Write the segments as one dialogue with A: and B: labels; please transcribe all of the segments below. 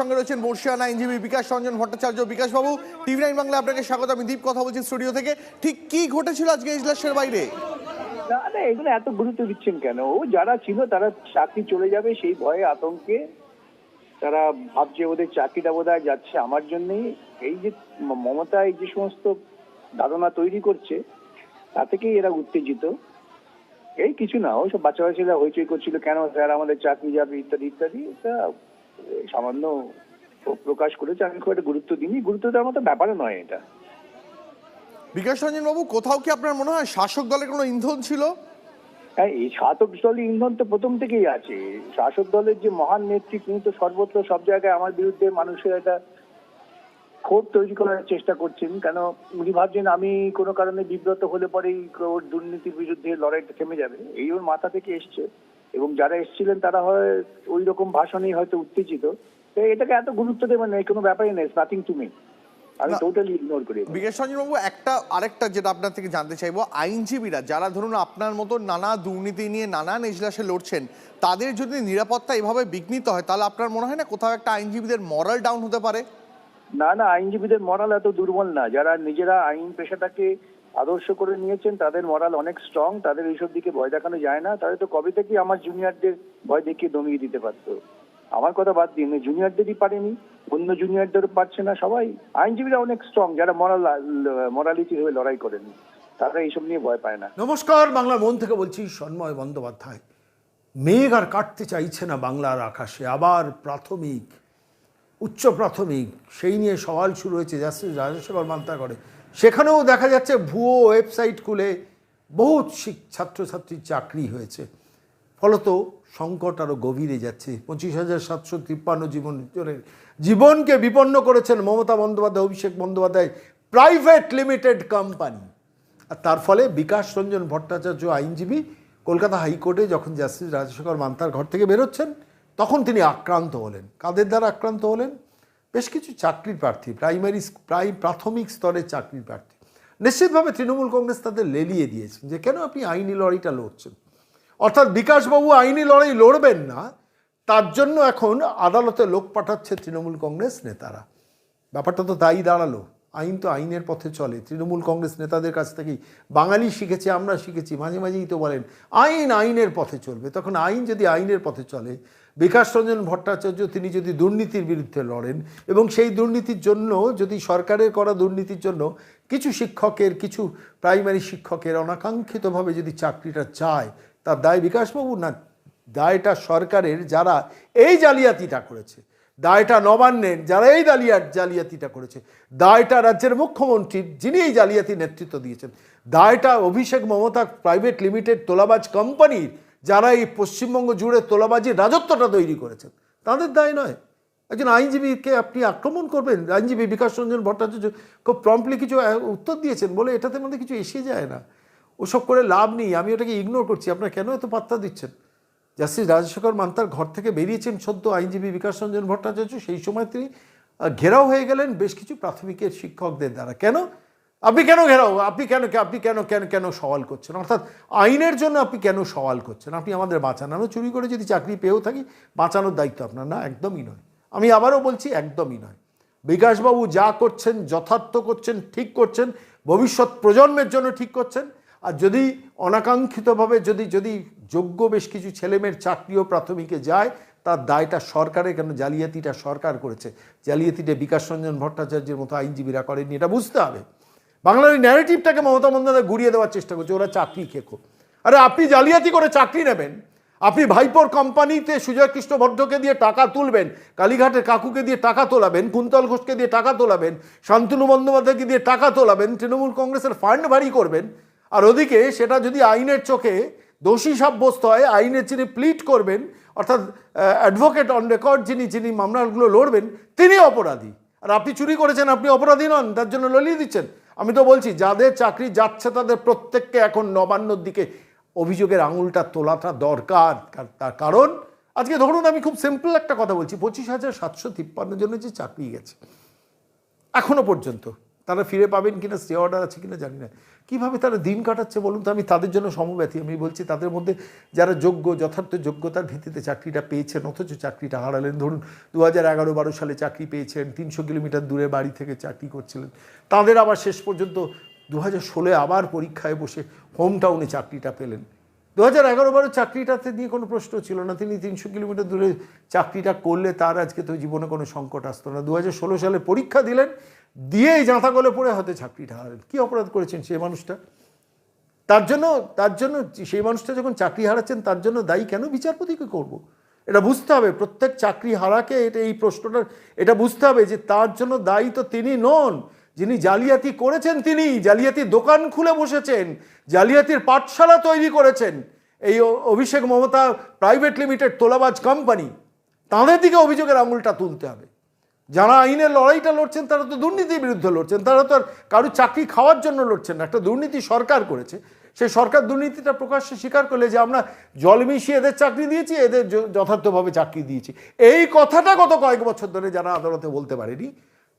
A: সঙ্গে রয়েছেন বর্ষিয়ানা আইনজীবী বিকাশ রঞ্জন ভট্টাচার্য, বিকাশ বাবু। টিভি নাইন বাংলা আপনাকে স্বাগত। আমি দীপ কথা বলছি স্টুডিও থেকে। ঠিক কি ঘটেছিল আজকে ইজলাসের বাইরে?
B: না না, এগুলো এত গুরুত্ব দিচ্ছেন কেন? ও যারা ছিল, তারা চাকরি চলে যাবে সেই ভয়ে, আতঙ্কে। তারা ভাবছে ওদের চাকরিটা বোধ যাচ্ছে আমার জন্যই। এই যে মমতা, এই যে সমস্ত ধারণা তৈরি করছে, তা থেকেই এরা উত্তেজিত। এই কিছু না ওই সব বাচ্চা বাচ্চারা হইচই করছিল, কেন স্যার আমাদের চাকরি যাবে, ইত্যাদি ইত্যাদি তা সামান্য প্রকাশ করেছে আমি খুব একটা গুরুত্ব দিইনি। গুরুত্ব দেওয়ার মতো ব্যাপারও নয় এটা।
A: বিকাশ রঞ্জন বাবু কোথাও কি আপনার মনে হয় শাসক দলের কোনো ইন্ধন ছিল?
B: হ্যাঁ এই শাসক দলের ইন্ধন তো প্রথম থেকেই আছে। শাসক দলের যে মহান নেত্রী তিনি তো সর্বত্র সব জায়গায় আমার বিরুদ্ধে মানুষের একটা ক্ষোভ তৈরি করার চেষ্টা করছেন। কেন উনি ভাবছেন আমি কোনো কারণে বিব্রত হলে পরেই ওর দুর্নীতির বিরুদ্ধে লড়াইটা থেমে যাবে। এই ওর মাথা থেকে এসছে। এবং যারা এসেছিলেন তারা হয় ওই রকম ভাষণেই হয়তো উত্তেজিত। তো এটাকে এত গুরুত্ব দেবেন না কোনো ব্যাপারই নেই নাথিং টু মি আমি টোটালি ইগনোর করি
A: বিকাশ বাবু একটা আরেকটা যেটা আপনার থেকে জানতে চাইব আইনজীবীরা যারা ধরুন আপনার মতো নানা দুর্নীতি নিয়ে নানান এজলাসে লড়ছেন তাদের যদি নিরাপত্তা এভাবে বিঘ্নিত হয় তাহলে আপনার মনে হয় না কোথাও একটা আইনজীবীদের মরাল ডাউন হতে পারে?
B: না না আইনজীবীদের মরাল এত দুর্বল না। যারা নিজেরা আইন পেশাটাকে আদর্শ করে নিয়েছেন, তাদের মরাল অনেক স্ট্রং তাদের এইসব দিকে ভয় দেখানো যায় না। তাদের তো কবে থেকেই আমার জুনিয়রদের ভয় দেখিয়ে দমিয়ে দিতে পারতো? আমার কথা বাদ দিন জুনিয়রদেরই পারেনি, অন্য জুনিয়রদেরও পারছে না সবাই। আইনজীবীরা অনেক স্ট্রং যারা মরাল মরালিটি হয়ে লড়াই করেন, তারা এইসব নিয়ে ভয় পায় না।
C: নমস্কার, বাংলার মন থেকে বলছি, সন্ময় বন্দ্যোপাধ্যায়। মেঘ আর কাটতে চাইছে না বাংলার আকাশে, আবার প্রাথমিক, উচ্চ প্রাথমিক, সেই নিয়ে সওয়াল শুরু হয়েছে জাস্টিস রাজশেখর মান্তা করে। সেখানেও দেখা যাচ্ছে ভুয়ো ওয়েবসাইট খুলে বহু ছাত্রছাত্রীর চাকরি হয়েছে। ফলত সংকট আরও গভীরে যাচ্ছে। পঁচিশ হাজার সাতশো তিপ্পান্ন জীবন জনের জীবনকে বিপন্ন করেছেন Mamata Bandyopadhyay, Abhishek Bandyopadhyay, private limited company. আর তার ফলে বিকাশ রঞ্জন ভট্টাচার্য আইনজীবী কলকাতা হাইকোর্টে যখন জাস্টিস রাজশেখর মান্তার ঘর থেকে বেরোচ্ছেন, তখন তিনি আক্রান্ত হলেন। কাদের দ্বারা আক্রান্ত হলেন? বেশ কিছু চাকরির প্রার্থী, প্রাইমারি প্রায় প্রাথমিক স্তরের চাকরির প্রার্থী। নিশ্চিতভাবে তৃণমূল কংগ্রেস তাদের লেলিয়ে দিয়েছেন যে, কেন আপনি আইনি লড়াইটা লড়ছেন? অর্থাৎ বিকাশবাবু আইনি লড়াই লড়বেন না, তার জন্য এখন আদালতে লোক পাঠাচ্ছে তৃণমূল কংগ্রেস নেতারা। ব্যাপারটা তো তাই দাঁড়াল। আইন তো আইনের পথে চলে। তৃণমূল কংগ্রেস নেতাদের কাছ থেকেই বাঙালি শিখেছে, আমরা শিখেছি, মাঝে মাঝেই তো বলেন, আইন আইনের পথে চলবে। তখন আইন যদি আইনের পথে চলে বিকাশ রঞ্জন ভট্টাচার্য তিনি যদি দুর্নীতির বিরুদ্ধে লড়েন এবং সেই দুর্নীতির জন্য যদি সরকারের করা দুর্নীতির জন্য কিছু শিক্ষকের, কিছু প্রাইমারি শিক্ষকের অনাকাঙ্ক্ষিতভাবে যদি চাকরিটা চায়, তার দায় বিকাশবাবু না? দায়টা সরকারের, যারা এই জালিয়াতিটা করেছে। দায়টা নবান্নের, যারা এই জালিয়াত জালিয়াতিটা করেছে। দায়টা রাজ্যের মুখ্যমন্ত্রীর যিনি এই জালিয়াতি নেতৃত্ব দিয়েছেন। দায়টা অভিষেক মমতা প্রাইভেট লিমিটেড তোলাবাজ কোম্পানির যারা এই পশ্চিমবঙ্গ জুড়ে তোলাবাজির রাজত্বটা তৈরি করেছেন, তাদের দায় নয়। একজন আইনজীবীকে আপনি আক্রমণ করবেন, আইনজীবী বিকাশ রঞ্জন ভট্টাচার্য খুব প্রম্পলি কিছু উত্তর দিয়েছেন বলে এটাতে মধ্যে কিছু এসে যায় না। ওসব করে লাভ নেই, আমি ওটাকে ইগনোর করছি। আপনারা কেন এত পাত্তা দিচ্ছেন? জাস্টিস রাজশেখর মান্তার ঘর থেকে বেরিয়েছেন সদ্য আইনজীবী বিকাশ রঞ্জন ভট্টাচার্য, সেই সময় তিনি ঘেরাও হয়ে গেলেন বেশ কিছু প্রাথমিকের শিক্ষকদের দ্বারা। কেন? আপনি কেন ঘেরাও? আপনি কেন আপনি কেন কেন কেন সওয়াল করছেন? অর্থাৎ আইনের জন্য আপনি কেন সওয়াল করছেন? আপনি আমাদের বাঁচানো। চুরি করে যদি চাকরি পেয়েও থাকি, বাঁচানোর দায়িত্ব আপনার। না, একদমই নয়। আমি আবারও বলছি, একদমই নয়। বিকাশবাবু যা করছেন, যথার্থ করছেন, ঠিক করছেন, ভবিষ্যৎ প্রজন্মের জন্য ঠিক করছেন। আর যদি অনাকাঙ্ক্ষিতভাবে যদি যদি যোগ্য বেশ কিছু ছেলেমেয়ের চাকরিও প্রাথমিকে যায়, তার দায়টা সরকারের কেন? জালিয়াতিটা সরকার করেছে। জালিয়াতিটা বিকাশ রঞ্জন ভট্টাচার্যের মতো আইনজীবীরা করেননি। এটা বুঝতে হবে। বাংলার ওই ন্যারেটিভটাকে মমতা বন্দ্যোপাধ্যায় ঘুরিয়ে দেওয়ার চেষ্টা করছে, ওরা চাকরি খেকো। আরে আপনি জালিয়াতি করে চাকরি নেবেন, আপনি ভাইপোর কোম্পানিতে সুজয় কৃষ্ণ ভদ্রকে দিয়ে টাকা তুলবেন, কালীঘাটের কাকুকে দিয়ে টাকা তোলাবেন, কুন্তল ঘোষকে দিয়ে টাকা তোলাবেন, শান্তনু বন্দ্যোপাধ্যায়কে দিয়ে টাকা তোলাবেন, তৃণমূল কংগ্রেসের ফান্ড ভারী করবেন, আর ওদিকে সেটা যদি আইনের চোখে দোষী সাব্যস্ত হয়, আইনের যিনি প্লিট করবেন, অর্থাৎ অ্যাডভোকেট অন রেকর্ড যিনি যিনি মামলাগুলো লড়বেন, তিনি অপরাধী। আর আপনি চুরি করেছেন, আপনি অপরাধী নন, তার জন্য ললিয়ে দিচ্ছেন। আমি তো বলছি, যাদের চাকরি যাচ্ছে তাদের প্রত্যেককে এখন নবান্নর দিকে অভিযোগের আঙুলটা তোলাটা দরকার। তার কারণ, আজকে ধরুন আমি খুব সিম্পল একটা কথা বলছি, পঁচিশ হাজার সাতশো তিপ্পান্ন জনের যে চাকরি গেছে, এখনও পর্যন্ত তারা ফিরে পাবেন কিনা স্টে অর্ডার আছে কিনা জানি না। কীভাবে তারা দিন কাটাচ্ছে বলুন তো? আমি তাদের জন্য সমব্যথী। আমি বলছি তাদের মধ্যে যারা যোগ্য, যথার্থ যোগ্যতার ভিত্তিতে চাকরিটা পেয়েছেন, অথচ চাকরিটা হারালেন। ধরুন দু হাজার এগারো বারো সালে চাকরি পেয়েছেন, তিনশো কিলোমিটার দূরে বাড়ি থেকে চাকরি করছিলেন। তাদের আবার শেষ পর্যন্ত দু হাজার আবার পরীক্ষায় বসে হোম টাউনে চাকরিটা পেলেন। দু হাজার এগারো বারো চাকরিটাতে নিয়ে কোনো প্রশ্ন ছিল না। তিনি তিনশো কিলোমিটার দূরে চাকরিটা করলে তার আজকে তো জীবনে কোনো সংকট আসতো না। দু হাজার ষোলো সালে পরীক্ষা দিলেন দিয়েই জাঁতা গলে পড়ে হয়তো চাকরিটা। হারালেন কী অপরাধ করেছেন সেই মানুষটা? তার জন্য তার জন্য সেই মানুষটা যখন চাকরি হারাচ্ছেন, তার জন্য দায়ী কেন বিচারপতিকে করব। এটা বুঝতে হবে। প্রত্যেক চাকরি হারাকে এটা, এই প্রশ্নটা, এটা বুঝতে হবে যে তার জন্য দায়ী তো তিনি নন। যিনি জালিয়াতি করেছেন তিনি, জালিয়াতির দোকান খুলে বসেছেন, জালিয়াতির পাঠশালা তৈরি করেছেন। এই অভিষেক মমতা প্রাইভেট লিমিটেড তোলাবাজ কোম্পানি, তাঁদের দিকে অভিযোগের আঙুলটা তুলতে হবে। যারা আইনের লড়াইটা লড়ছেন, তারা তো দুর্নীতির বিরুদ্ধে লড়ছেন, তারা তো আর কারও চাকরি খাওয়ার জন্য লড়ছেন না। একটা দুর্নীতি সরকার করেছে। সেই সরকার দুর্নীতিটা প্রকাশ্যে স্বীকার করলে যে আমরা জল মিশিয়ে এদের চাকরি দিয়েছি, এদের যথার্থভাবে চাকরি দিয়েছি। এই কথাটা গত কয়েক বছর ধরে যারা আদালতে বলতে পারেনি,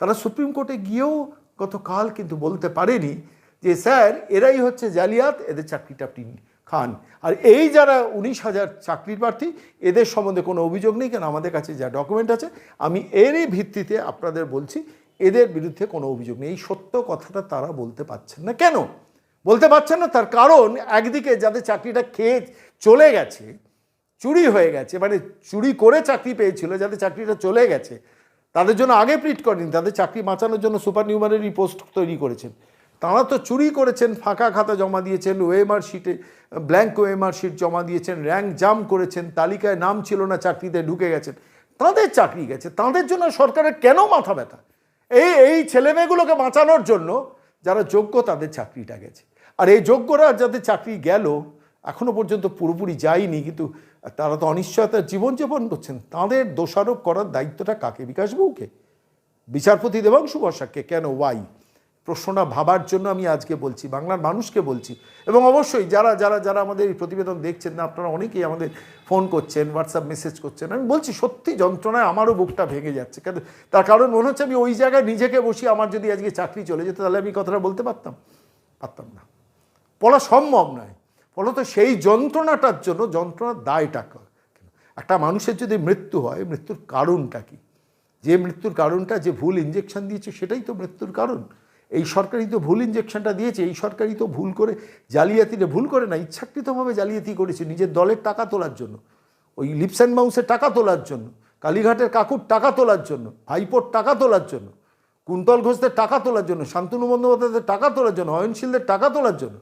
C: তারা সুপ্রিম কোর্টে গিয়েও গতকাল কিন্তু বলতে পারেনি যে, স্যার, এরাই হচ্ছে জালিয়াত, এদের চাকরিটা আপনি খান। আর এই যারা উনিশ হাজার চাকরির প্রার্থী, এদের সম্বন্ধে কোনো অভিযোগ নেই, কেন আমাদের কাছে যা ডকুমেন্ট আছে, আমি এরই ভিত্তিতে আপনাদের বলছি, এদের বিরুদ্ধে কোনো অভিযোগ নেই। এই সত্য কথাটা তারা বলতে পারছেন না। কেন? বলতে পারছেন না, তার কারণ একদিকে যাদের চাকরিটা খেয়ে চলে গেছে, চুরি হয়ে গেছে মানে চুরি করে চাকরি পেয়েছিল, যাদের চাকরিটা চলে গেছে, তাদের জন্য আগে প্রিট করেনি, তাদের চাকরি বাঁচানোর জন্য সুপার নিউমারি পোস্ট তৈরি করেছেন। তারা তো চুরি করেছেন, ফাঁকা খাতা জমা দিয়েছেন, ওএমআর শিটে ব্ল্যাঙ্ক ওএমআর শিট জমা দিয়েছেন র্যাঙ্ক জাম করেছেন, তালিকায় নাম ছিল না, চাকরিতে ঢুকে গেছেন। তাদের চাকরি গেছে, তাদের জন্য সরকারের কেন মাথা ব্যথা? এই এই ছেলেমেয়েগুলোকে বাঁচানোর জন্য যারা যোগ্য, তাদের চাকরিটা গেছে। আর এই যোগ্যরা যাদের চাকরি গেল, এখনও পর্যন্ত পুরোপুরি যায়নি, কিন্তু তারা তো অনিশ্চয়তার জীবনযাপন করছেন। তাদের দোষারোপ করার দায়িত্বটা কাকে? বিকাশবাবুকে বিচারপতি দেবাংশু বসাককে কেন? ওয়াই প্রশ্নটা ভাবার জন্য আমি আজকে বলছি, বাংলার মানুষকে বলছি। এবং অবশ্যই যারা যারা যারা আমাদের এই প্রতিবেদন দেখছেন না আপনারা অনেকেই আমাদের ফোন করছেন হোয়াটসঅ্যাপ মেসেজ করছেন, আমি বলছি সত্যি যন্ত্রণায় আমারও বুকটা ভেঙে যাচ্ছে। কেন তার কারণ মনে হচ্ছে আমি ওই জায়গায় নিজেকে বসি, আমার যদি আজকে চাকরি চলে যেত, তাহলে আমি কথাটা বলতে পারতাম? পারতাম না। বলা সম্ভব নয়। ফলত সেই যন্ত্রণাটার জন্য যন্ত্রণার দায়টা একটা মানুষের যদি মৃত্যু হয়, মৃত্যুর কারণটা কি? যে মৃত্যুর কারণটা, যে ভুল ইঞ্জেকশন দিয়েছে, সেটাই তো মৃত্যুর কারণ। এই সরকারই তো ভুল ইঞ্জেকশনটা দিয়েছে, এই সরকারই তো ভুল করে জালিয়াতিটা ভুল করে না, ইচ্ছাকৃতভাবে জালিয়াতি করেছে নিজের দলের টাকা তোলার জন্য, ওই লিপস অ্যান্ড মাউসের টাকা তোলার জন্য, কালীঘাটের কাকুর টাকা তোলার জন্য, ভাইপোর টাকা তোলার জন্য, কুন্তল ঘোষদের টাকা তোলার জন্য, শান্তনু বন্দ্যোপাধ্যায়দের টাকা তোলার জন্য অয়নশীলদের টাকা তোলার জন্য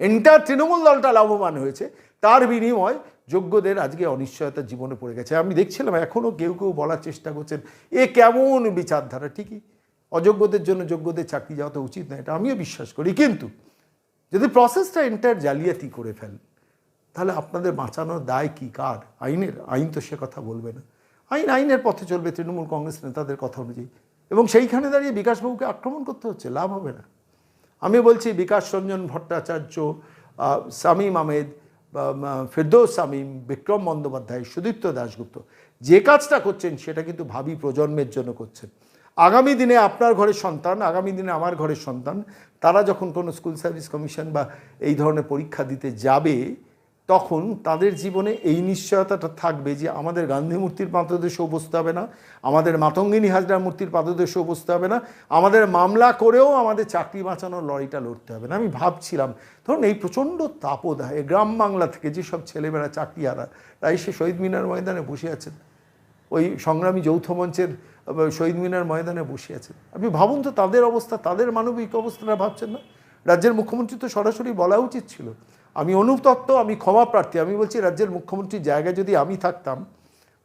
C: এন্টার তৃণমূল দলটা লাভবান হয়েছে, তার বিনিময় যোগ্যদের আজকে অনিশ্চয়তার জীবনে পড়ে গেছে। আমি দেখছিলাম এখনও কেউ কেউ বলার চেষ্টা করছেন, এ কেমন বিচারধারা, ঠিকই। অযোগ্যদের জন্য যোগ্যদের চাকরি যাওয়া তো উচিত না, এটা আমিও বিশ্বাস করি। কিন্তু যদি প্রসেসটা এন্টার জালিয়াতি করে ফেলেন তাহলে আপনাদের বাঁচানোর দায় কি? কার? আইনের? আইন তো সে কথা বলবে না। আইন আইনের পথে চলবে তৃণমূল কংগ্রেস নেতাদের কথা অনুযায়ী। এবং সেইখানে দাঁড়িয়ে বিকাশবাবুকে আক্রমণ করতে হচ্ছে, লাভ হবে না। আমি বলছি, বিকাশ রঞ্জন ভট্টাচার্য শামীম আহমেদ ফেরদৌস শামীম বিক্রম বন্দ্যোপাধ্যায়, সুদীপ্ত দাশগুপ্ত, যে কাজটা করছেন, সেটা কিন্তু ভাবি প্রজন্মের জন্য করছেন। আগামী দিনে আপনার ঘরের সন্তান, আগামী দিনে আমার ঘরের সন্তান, তারা যখন কোনো স্কুল সার্ভিস কমিশন বা এই ধরনের পরীক্ষা দিতে যাবে, তখন তাদের জীবনে এই নিশ্চয়তাটা থাকবে যে আমাদের গান্ধী মূর্তির পাদদেশেও বসতে হবে না, আমাদের মাতঙ্গিনী হাজরা মূর্তির পাদদেশেও বসতে হবে না, আমাদের মামলা করেও আমাদের চাকরি বাঁচানোর লড়াইটা লড়তে হবে না। আমি ভাবছিলাম, ধরুন এই প্রচণ্ড তাপদাহে গ্রাম বাংলা থেকে যেসব ছেলেমেয়েরা চাকরি হারা তাই সে শহীদ মিনার ময়দানে বসে আছেন, ওই সংগ্রামী যৌথ মঞ্চের শহীদ মিনার ময়দানে বসে আছেন। আপনি ভাবুন তো তাদের অবস্থা, তাদের মানবিক অবস্থাটা ভাবছেন না? রাজ্যের মুখ্যমন্ত্রী তো সরাসরি বলা উচিত ছিল। আমি অনুতপ্ত আমি ক্ষমা প্রার্থী, আমি বলছি রাজ্যের মুখ্যমন্ত্রীর জায়গায় যদি আমি থাকতাম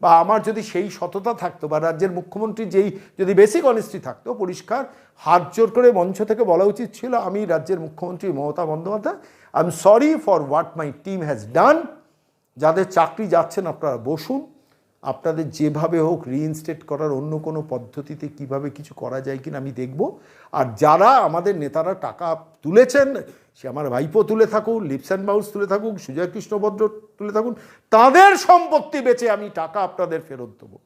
C: বা আমার যদি সেই সততা থাকতো বা রাজ্যের মুখ্যমন্ত্রী যেই যদি বেসিক অনেস্টি থাকতো, পরিষ্কার, হাত জোর করে মঞ্চ থেকে বলা উচিত ছিল, আমি রাজ্যের মুখ্যমন্ত্রী Mamata Bandyopadhyay I am sorry for what my team has done যাদের চাকরি যাচ্ছেন আপনারা বসুন। আপনাদের যেভাবে হোক রিইনস্টেট করার অন্য কোনো পদ্ধতিতে কীভাবে কিছু করা যায় কিনা আমি দেখব। আর যারা আমাদের নেতারা টাকা তুলেছেন, সে আমার ভাইপো তুলে থাকুন লিপস মাউস তুলে থাকুক সুজয় কৃষ্ণভদ্র তুলে থাকুন, তাদের সম্পত্তি বেচে আমি টাকা আপনাদের ফেরত দেবো।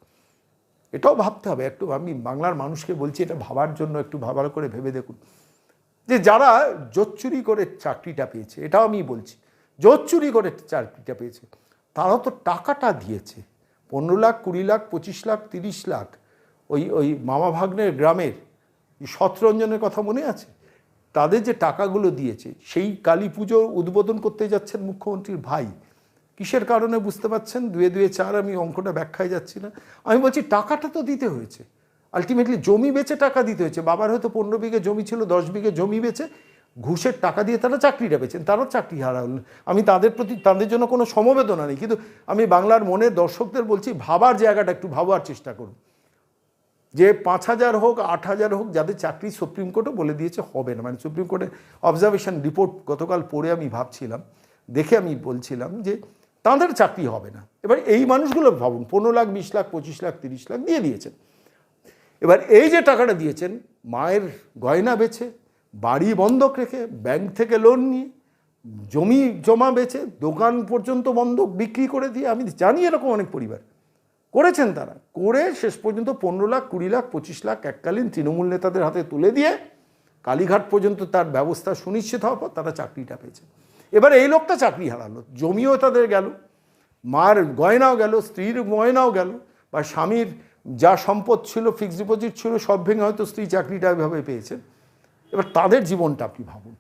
C: এটাও ভাবতে হবে, একটু আমি বাংলার মানুষকে বলছি, এটা ভাবার জন্য একটু ভাবার করে ভেবে দেখুন। যে যারা জোচ্চুরি করে চাকরিটা পেয়েছে, এটাও আমি বলছি, জোচ্চুরি করে চাকরিটা পেয়েছে, তারা তো টাকাটা দিয়েছে। পনেরো লাখ, কুড়ি লাখ, পঁচিশ লাখ, তিরিশ লাখ, ওই ওই মামা ভাগ্নের গ্রামের শতরঞ্জনের কথা মনে আছে? তাদের যে টাকাগুলো দিয়েছে, সেই কালী পুজো উদ্বোধন করতে যাচ্ছেন মুখ্যমন্ত্রীর ভাই। কিসের কারণে বুঝতে পারছেন? দুয়ে দুয়ে চার, আমি অঙ্কটা ব্যাখ্যায় যাচ্ছি না। আমি বলছি, টাকাটা তো দিতে হয়েছে। আলটিমেটলি জমি বেচে টাকা দিতে হয়েছে। বাবার হয়তো পনেরো বিঘে জমি ছিল, দশ বিঘে জমি বেচে ঘুষের টাকা দিয়ে তারা চাকরিটা পেয়েছেন, তারাও চাকরি হারালেন আমি তাদের প্রতি, তাদের জন্য কোনো সমবেদনা নেই, কিন্তু আমি বাংলার মনে দর্শকদের বলছি, ভাবার জায়গাটা একটু ভাবার চেষ্টা করুন। যে পাঁচ হাজার হোক, আট হাজার হোক, যাদের চাকরি সুপ্রিম কোর্টও বলে দিয়েছে, হবে না। মানে সুপ্রিম কোর্টের অবজারভেশন রিপোর্ট গতকাল পড়ে আমি ভাবছিলাম, দেখে আমি বলছিলাম যে তাদের চাকরি হবে না। এবার এই মানুষগুলো ভাবুন, পনেরো লাখ, বিশ লাখ, পঁচিশ লাখ, তিরিশ লাখ দিয়ে দিয়েছেন। এবার এই যে টাকাটা দিয়েছেন, মায়ের গয়না বেচে বাড়ি বন্ধক রেখে ব্যাংক থেকে লোন নিয়ে জমি জমা বেচে দোকান পর্যন্ত বন্ধক বিক্রি করে দিয়ে, আমি জানি এরকম অনেক পরিবার। করেছেন তারা। করে শেষ পর্যন্ত পনেরো লাখ, কুড়ি লাখ, পঁচিশ লাখ এককালীন তৃণমূল নেতাদের হাতে তুলে দিয়ে কালীঘাট পর্যন্ত তার ব্যবস্থা সুনিশ্চিত হওয়ার পর তারা চাকরিটা পেয়েছে। এবার এই লোকটা চাকরি হারালো। জমিও তাদের গেল, মার গয়নাও গেল, স্ত্রীর গয়নাও গেল, বা স্বামীর যা সম্পদ ছিল ফিক্সড ডিপোজিট ছিল, সব ভেঙে হয়তো স্ত্রী চাকরিটা এভাবে পেয়েছেন এবার তাদের জীবনটা আপনি ভাবুন।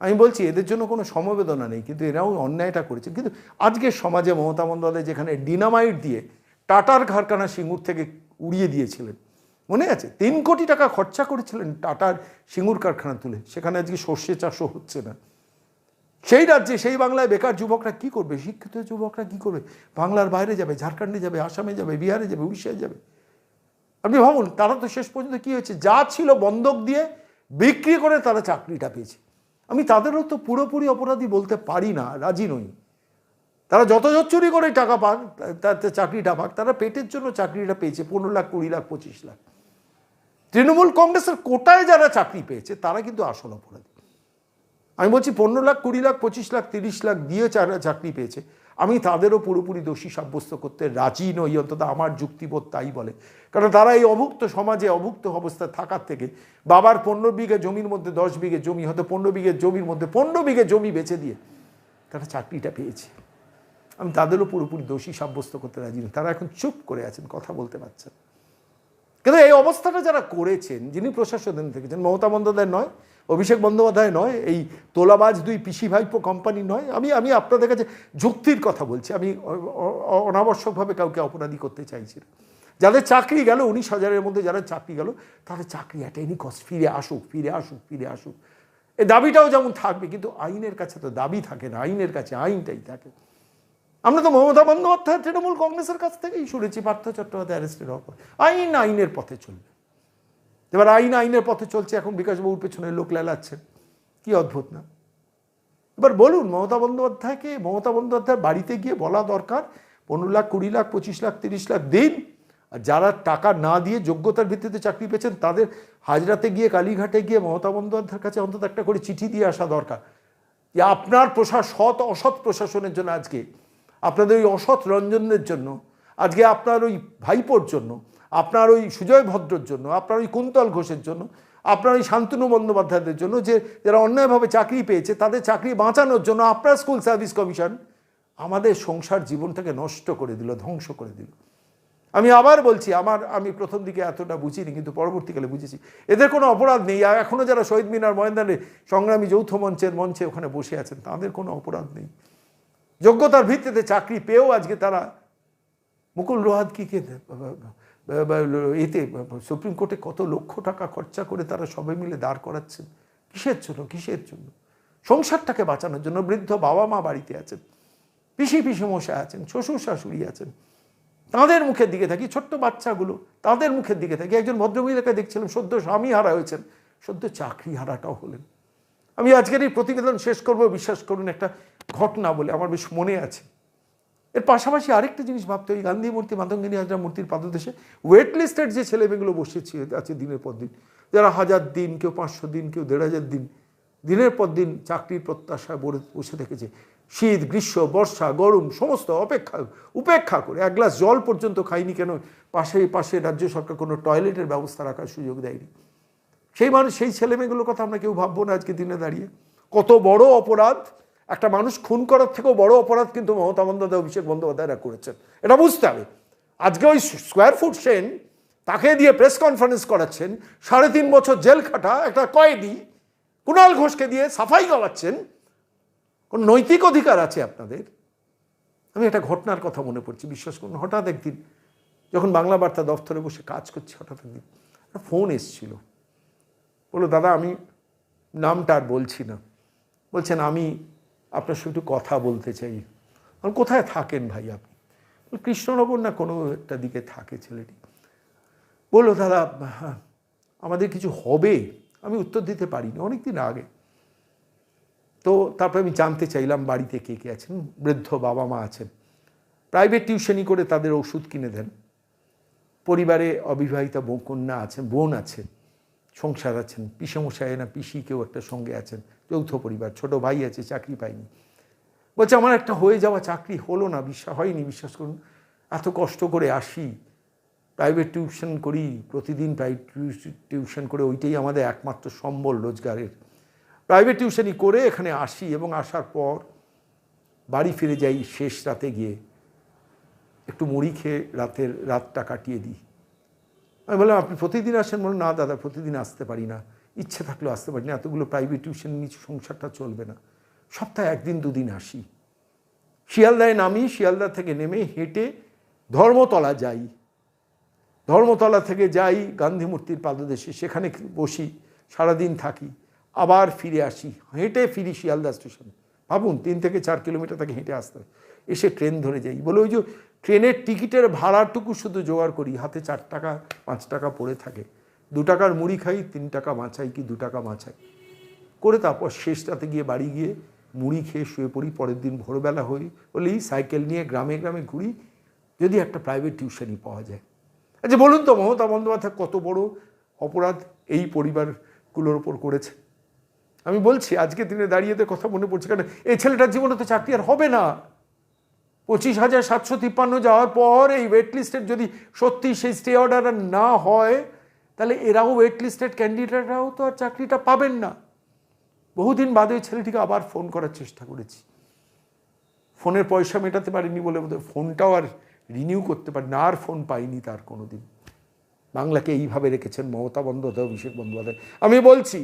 C: আমি বলছি, এদের জন্য কোনো সমবেদনা নেই, কিন্তু এরাও অন্যায়টা করেছে। কিন্তু আজকের সমাজে মমতা বন্দ্যোপাধ্যায় যেখানে ডিনামাইট দিয়ে টাটার কারখানা সিঙ্গুর থেকে উড়িয়ে দিয়েছিলেন, মনে আছে? তিন কোটি টাকা খরচা করেছিলেন টাটার সিঙ্গুর কারখানা তুলে। সেখানে আজকে সর্ষে চাষও হচ্ছে না। সেই রাজ্যে, সেই বাংলায় বেকার যুবকরা কি করবে? শিক্ষিত যুবকরা কি করবে? বাংলার বাইরে যাবে, ঝাড়খণ্ডে যাবে, আসামে যাবে, বিহারে যাবে, উড়িষ্যায় যাবে। আপনি ভাবুন, তারা তো শেষ পর্যন্ত কি হয়েছে? যা ছিল বন্ধক দিয়ে বিক্রি করে তারা চাকরিটা পেয়েছে। আমি তাদেরও তো পুরোপুরি অপরাধী বলতে পারি না, রাজি নই। তারা যত চুরি করে টাকা পাক তাতে চাকরিটা পাক, তারা পেটের জন্য চাকরিটা পেয়েছে, পনেরো লাখ, কুড়ি লাখ, পঁচিশ লাখ। তৃণমূল কংগ্রেসের কোটায় যারা চাকরি পেয়েছে, তারা কিন্তু আসল অপরাধী। আমি বলছি পনেরো লাখ, কুড়ি লাখ, পঁচিশ লাখ, তিরিশ লাখ দিয়ে চাকরি পেয়েছে আমি তাদেরও পুরোপুরি দোষী সাব্যস্ত করতে রাজি নই, অন্তত আমার যুক্তিবোধ তাই বলে। কারণ তারা এই অভুক্ত সমাজে অভুক্ত অবস্থায় থাকার থেকে বাবার পনেরো বিঘে জমির মধ্যে দশ বিঘে জমি, হয়তো পনেরো বিঘে জমির মধ্যে পনেরো বিঘে জমি বেচে দিয়ে তারা চাকরিটা পেয়েছে। আমি তাদেরও পুরোপুরি দোষী সাব্যস্ত করতে রাজি নই। তারা এখন চুপ করে আছেন, কথা বলতে পারছেন কিন্তু এই অবস্থাটা যারা করেছেন, যিনি প্রশাসন থেকেছেন মমতা বন্দ্যোপাধ্যায় নয় অভিষেক বন্দ্যোপাধ্যায় নয়, এই তোলাবাজ দুই পিসি ভাইপো কোম্পানি নয়, আমি আমি আপনাদের কাছে যুক্তির কথা বলছি, আমি অনাবশ্যকভাবে কাউকে অপরাধী করতে চাইছি না। যাদের চাকরি গেল, উনিশ হাজারের মধ্যে যারা চাকরি গেল, তাদের চাকরি অ্যাট এনি কস্ট ফিরে আসুক ফিরে আসুক ফিরে আসুক। এই দাবিটাও যেমন থাকবে, কিন্তু আইনের কাছে তো দাবি থাকে না, আইনের কাছে আইনটাই থাকে। আমরা তো মমতা বন্দ্যোপাধ্যায়, তৃণমূল কংগ্রেসের কাছ থেকেই শুনেছি, পার্থ চট্টোপাধ্যায় অ্যারেস্টের হওয়ার পর। আইন আইনের পথে চলবে। এবার আইন, আইনের পথে চলছে এখন বিকাশবাবুর পেছনে লোক লেলাচ্ছেন কি অদ্ভুত না? এবার বলুন, মমতা বন্দ্যোপাধ্যায়কে, মমতা বন্দ্যোপাধ্যায় বাড়িতে গিয়ে বলা দরকার, পনেরো লাখ, কুড়ি লাখ, পঁচিশ লাখ, তিরিশ লাখ দিন, আর যারা টাকা না দিয়ে যোগ্যতার ভিত্তিতে চাকরি পেয়েছেন, তাদের হাজরাতে গিয়ে, কালীঘাটে গিয়ে মমতা বন্দ্যোপাধ্যায়ের কাছে অন্তত একটা করে চিঠি দিয়ে আসা দরকার। যে আপনার প্রশাস সৎ, অসৎ প্রশাসনের জন্য আজকে, আপনাদের ওই অসৎ রঞ্জনদের জন্য, আজকে আপনার ওই ভাইপোর জন্য আপনার ওই সুজয় ভদ্রর জন্য, আপনার ওই কুন্তল ঘোষের জন্য, আপনার ওই শান্তনু বন্দ্যোপাধ্যায়দের জন্য যে যারা অন্যায়ভাবে চাকরি পেয়েছে, তাদের চাকরি বাঁচানোর জন্য আপনার স্কুল সার্ভিস কমিশন আমাদের সংসার জীবনটাকে নষ্ট করে দিল, ধ্বংস করে দিল। আমি আবার বলছি, আমার, আমি প্রথম দিকে এতটা বুঝিনি, কিন্তু পরবর্তীকালে বুঝেছি, এদের কোনো অপরাধ নেই। আর এখনও যারা শহীদ মিনার ময়দানে সংগ্রামী যৌথ মঞ্চের মঞ্চে ওখানে বসে আছেন, তাদের কোনো অপরাধ নেই। যোগ্যতার ভিত্তিতে চাকরি পেয়েও আজকে তারা মুকুল রোহাতকিকে এতে সুপ্রিম কোর্টে কত লক্ষ টাকা খরচা করে তারা সবাই মিলে দাঁড় করাচ্ছেন? কিসের জন্য? কিসের জন্য? সংসারটাকে বাঁচানোর জন্য বৃদ্ধ বাবা মা বাড়িতে আছেন। পিসি পিসি মশাই আছেন শ্বশুর শাশুড়ি আছেন। তাদের মুখের দিকে থাকি, ছোট্ট বাচ্চাগুলো তাদের মুখের দিকে থাকি। একজন ভদ্রমহিলাকে দেখছিলাম, সদ্য স্বামী হারা হয়েছেন, সদ্য চাকরি হারাটাও হলেন। আমি আজকের এই প্রতিবেদন শেষ করব। বিশ্বাস করুন, একটা ঘটনা বলে আমার বেশ মনে আছে। এর পাশাপাশি আরেকটা জিনিস ভাবতে ওই গান্ধী মূর্তি, মাতঙ্গিনী হাজরা মূর্তির পাদদেশে ওয়েট লিস্টেড যে ছেলেমেয়েগুলো বসেছে আছে দিনের পর দিন, যারা হাজার দিন, কেউ পাঁচশো দিন, কেউ দেড় হাজার দিন, দিনের পর দিন চাকরির প্রত্যাশায় বসে থেকেছে। শীত, গ্রীষ্ম, বর্ষা, গরম, সমস্ত অপেক্ষা, উপেক্ষা করে, এক গ্লাস জল পর্যন্ত খাইনি কেন? পাশে পাশে রাজ্য সরকার কোনো টয়লেটের ব্যবস্থা রাখার সুযোগ দেয়নি। সেই মানুষ, সেই ছেলেমেয়েগুলোর কথা আমরা কেউ ভাববো না আজকে দিনে দাঁড়িয়ে। কত বড় অপরাধ একটা মানুষ খুন করার থেকেও বড় অপরাধ কিন্তু মমতা বন্দ্যোপাধ্যায়, অভিষেক বন্দ্যোপাধ্যায়রা করেছেন। এটা বুঝতে হবে। আজকে ওই স্কোয়ার ফুট সেন তাকে দিয়ে প্রেস কনফারেন্স করাচ্ছেন, সাড়ে তিন বছর জেল খাটা, একটা কয়েদি কুণাল ঘোষকে দিয়ে সাফাই গাওয়াচ্ছেন কোন নৈতিক অধিকার আছে আপনাদের? আমি একটা ঘটনার কথা মনে পড়ছি, বিশ্বাস করুন, হঠাৎ একদিন যখন বাংলা বার্তা দফতরে বসে কাজ করছি, হঠাৎ একদিন একটা ফোন এসছিল। বলল, দাদা, আমি নামটা আর বলছি না। বলছেন, আমি আপনার একটু কথা বলতে চাই। আমি কোথায় থাকেন ভাই আপনি? কৃষ্ণনগর না কোনো একটা দিকে থাকে ছেলেটি। বলল, দাদা, আমাদের কিছু হবে, আমি উত্তর দিতে পারিনি অনেক দিন আগে। তো তারপরে আমি জানতে চাইলাম বাড়িতে কে কে আছেন, বৃদ্ধ বাবা মা আছেন। প্রাইভেট টিউশনি করে তাদের ওষুধ কিনে দেন। পরিবারে অবিবাহিতা কন্যা আছেন, বোন আছেন সংসার আছেন, পিসেমশাই না পিসি, কেউ একটা সঙ্গে আছেন যৌথ পরিবার, ছোট ভাই আছে, চাকরি পায়নি বলছে, আমার একটা হয়ে যাওয়া চাকরি হলো না, বিশ্বাস হয়নি, বিশ্বাস করুন, এত কষ্ট করে আসি প্রাইভেট টিউশন করি, প্রতিদিন প্রাইভেট টিউশন করে ওইটাই আমাদের একমাত্র সম্বল রোজগারের। প্রাইভেট টিউশনই করে এখানে আসি এবং আসার পর বাড়ি ফিরে যাই শেষ রাতে গিয়ে, একটু মুড়ি খেয়ে রাতের, রাতটা কাটিয়ে দিই। আমি বললাম, আপনি প্রতিদিন আসেন? বলুন না দাদা, প্রতিদিন আসতে পারি না। ইচ্ছে থাকলেও আসতে পারি না। এতগুলো প্রাইভেট টিউশন নিচে সংসারটা চলবে না। সপ্তাহে একদিন, দুদিন আসি। শিয়ালদায় নামি, শিয়ালদা থেকে নেমে হেঁটে ধর্মতলা যাই। ধর্মতলা থেকে যাই, গান্ধী মূর্তির পাদদেশে, সেখানে বসি, সারাদিন থাকি, আবার ফিরে আসি। হেঁটে ফিরি শিয়ালদা স্টেশন। ভাবুন, তিন থেকে চার কিলোমিটার থেকে হেঁটে আসতে। এসে ট্রেন ধরে যাই। বলে, ওই যে ট্রেনের টিকিটের ভাড়াটুকু শুধু জোগাড় করি, হাতে চার টাকা, পাঁচ টাকা পড়ে থাকে। দু টাকার মুড়ি খাই, তিন টাকা মাছাই কি দু টাকা মাছাই? করে তারপর শেষটাতে গিয়ে বাড়ি গিয়ে মুড়ি খেয়ে শুয়ে পড়ি, পরের দিন ভোরবেলা হই, বলি, সাইকেল নিয়ে গ্রামে গ্রামে ঘুরি, যদি একটা প্রাইভেট টিউশনই পাওয়া যায়। আচ্ছা বলুন তো, মমতা বন্দ্যোপাধ্যায় কত বড় অপরাধ এই পরিবারগুলোর ওপর করেছে? আমি বলছি আজকে দিনে দাঁড়িয়েতে কথা মনে পড়ছে, কারণ এই ছেলেটার জীবনে তো চাকরি আর হবে না। পঁচিশ হাজার সাতশো তিপ্পান্ন যাওয়ার পর এই ওয়েট লিস্টের যদি সত্যি সেই স্টে অর্ডার না হয়, তাহলে এরাও ওয়েট লিস্টেড ক্যান্ডিডেটরাও তো আর চাকরিটা পাবেন না। বহুদিন বাদে ওই ছেলেটিকে আবার ফোন করার চেষ্টা করেছি। ফোনের পয়সা মেটাতে পারিনি বলে বোধহয় ফোনটাও আর রিনিউ করতে পারিনি আর ফোন পাইনি তার কোনো দিন বাংলাকে এইভাবে রেখেছেন মমতা বন্দ্যোপাধ্যায়, অভিষেক বন্দ্যোপাধ্যায়। আমি বলছি,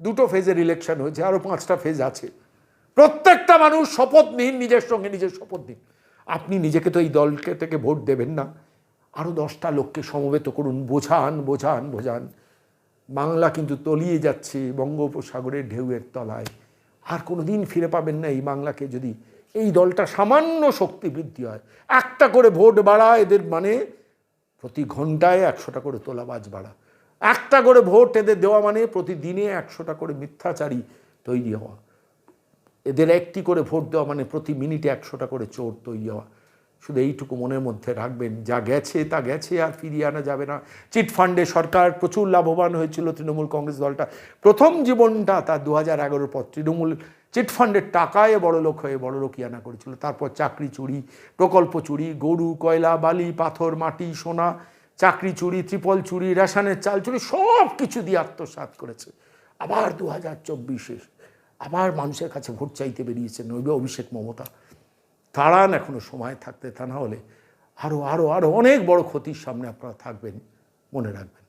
C: দুটো ফেজের ইলেকশন হয়েছে আরও পাঁচটা ফেজ আছে। প্রত্যেকটা মানুষ শপথ নিন, নিজের সঙ্গে নিজের শপথ নিন। আপনি নিজেকে তো এই দলকে থেকে ভোট দেবেন না। আরও দশটা লোককে সমবেত করুন। বোঝান বোঝান বোঝান। বাংলা কিন্তু তলিয়ে যাচ্ছে বঙ্গোপসাগরের ঢেউয়ের তলায়। আর কোনো দিন ফিরে পাবেন না এই বাংলাকে যদি এই দলটা সামান্য শক্তি বৃদ্ধি হয়। একটা করে ভোট বাড়া এদের মানে প্রতি ঘন্টায় একশোটা করে তোলাবাজ বাড়া। একটা করে ভোট এদের দেওয়া মানে প্রতিদিনে একশোটা করে মিথ্যাচারী তৈরি হওয়া। এদের একটি করে ভোট দেওয়া মানে প্রতি মিনিটে একশোটা করে চোর তৈরি হওয়া। শুধু এইটুকু মনের মধ্যে রাখবেন, যা গেছে তা গেছে আর ফিরিয়ে আনা যাবে না। চিট ফান্ডে সরকার প্রচুর লাভবান হয়েছিল তৃণমূল কংগ্রেস দলটা। প্রথম জীবনটা তার দু হাজার এগারোর পর তৃণমূল চিট ফান্ডের টাকায় বড় লোক হয়ে বড় লোকিয়ানা করেছিল। তারপর চাকরি চুরি, প্রকল্প চুরি, গরু, কয়লা, বালি, পাথর, মাটি, সোনা, চাকরি চুরি, ত্রিপল চুরি, রেশনের চাল চুরি সব কিছু দিয়ে আত্মসাৎ করেছে। আবার দু হাজার চব্বিশে আবার মানুষের কাছে ভোট চাইতে বেরিয়েছেন নইবে অভিষেক মমতা। তাড়ান এখনও, সময় থাকতে তা না হলে আরও আরও আরও অনেক বড় ক্ষতির সামনে আপনারা থাকবেন, মনে রাখবেন।